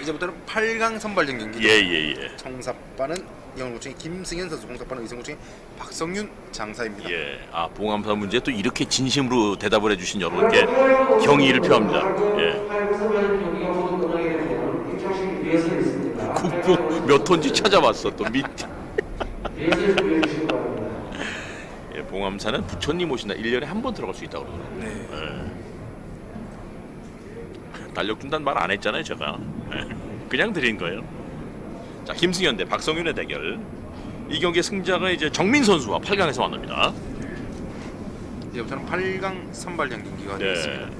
이제부터는 8강 선발전 경기. 예, 예, 예. 청사빠는 영국중의 김승현 선수, 공사빠는 의성국중의 박성윤 장사입니다. 예. 아, 봉암사 문제 또 이렇게 진심으로 대답을 해 주신 여러분께 경의를 표합니다. 예. 국보 몇 톤지 찾아봤어 또 밑. 예, 봉암사는 부처님 오신다 1년에 한 번 들어갈 수 있다고 그러더라고요. 네. 달력 준다는 말안 했잖아요, 제가. 예, 그냥 드린 거예요. 자, 김승현 대 박성윤의 대결. 이 경기의 승자가 이제 정민 선수와 8강에서 만납니다. 이제부터는 8강 선발전 경기가 되겠습니다.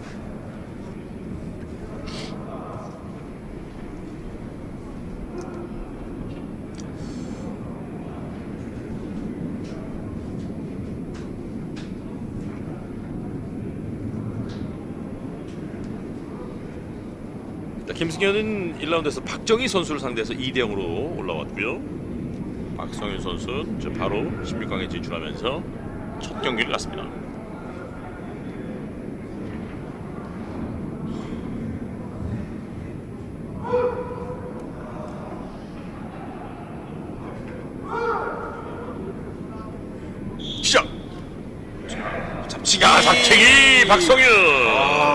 자, 김승현은 1라운드에서 박정희 선수를 상대해서 2대 0으로 올라왔고요. 박성윤 선수 저 바로 16강에 진출하면서 첫 경기를 갔습니다. 시작. 잡치기 잡치기 박성윤.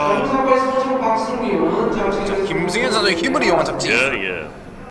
자, 김승현 선수의 힘을 이용한 잡지. 예 예.